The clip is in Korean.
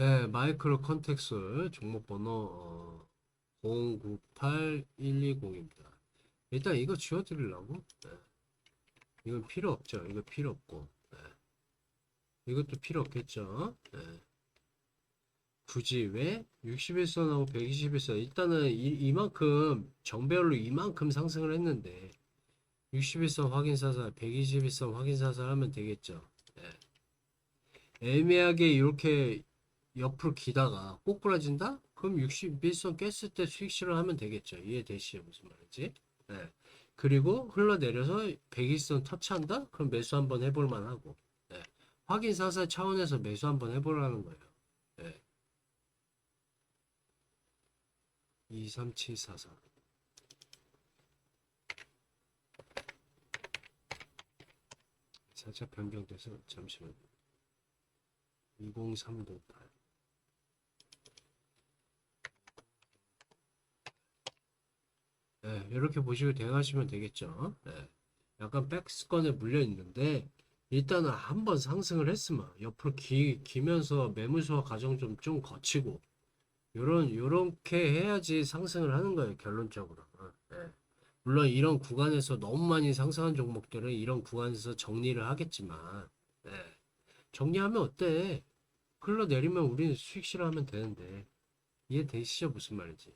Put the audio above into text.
네, 마이크로 컨텍스 종목 번호 어, 098120입니다. 일단 이거 지워드리려고. 네. 이건 필요 없죠. 이거 필요 없고. 네. 이것도 필요 없겠죠. 네. 굳이 왜 61선하고 121선 일단은 이, 이만큼 정배열로 이만큼 상승을 했는데 61선 확인 사살, 121선 확인 사살 하면 되겠죠. 네. 애매하게 이렇게 옆으로 기다가 꼬꾸라진다? 그럼 61선 깼을 때 수익 실현하면 되겠죠. 이해되시죠? 무슨 말인지? 네. 그리고 흘러내려서 101선 터치한다? 그럼 매수 한번 해볼 만 하고. 네. 확인 사살 차원에서 매수 한번 해보라는 거예요. 네. 23744. 살짝 변경돼서 잠시만요. 20358. 이렇게 보시고 대응하시면 되겠죠. 네. 약간 백스권에 물려 있는데 일단은 한번 상승을 했으면 옆으로 기, 기면서 매물수와 과정 좀, 좀 거치고 요런 요렇게 해야지 상승을 하는 거예요 결론적으로 어, 네. 물론 이런 구간에서 너무 많이 상승한 종목들은 이런 구간에서 정리를 하겠지만 네. 정리하면 어때 흘러내리면 우리는 수익 실현하면 되는데 이해되시죠 무슨 말인지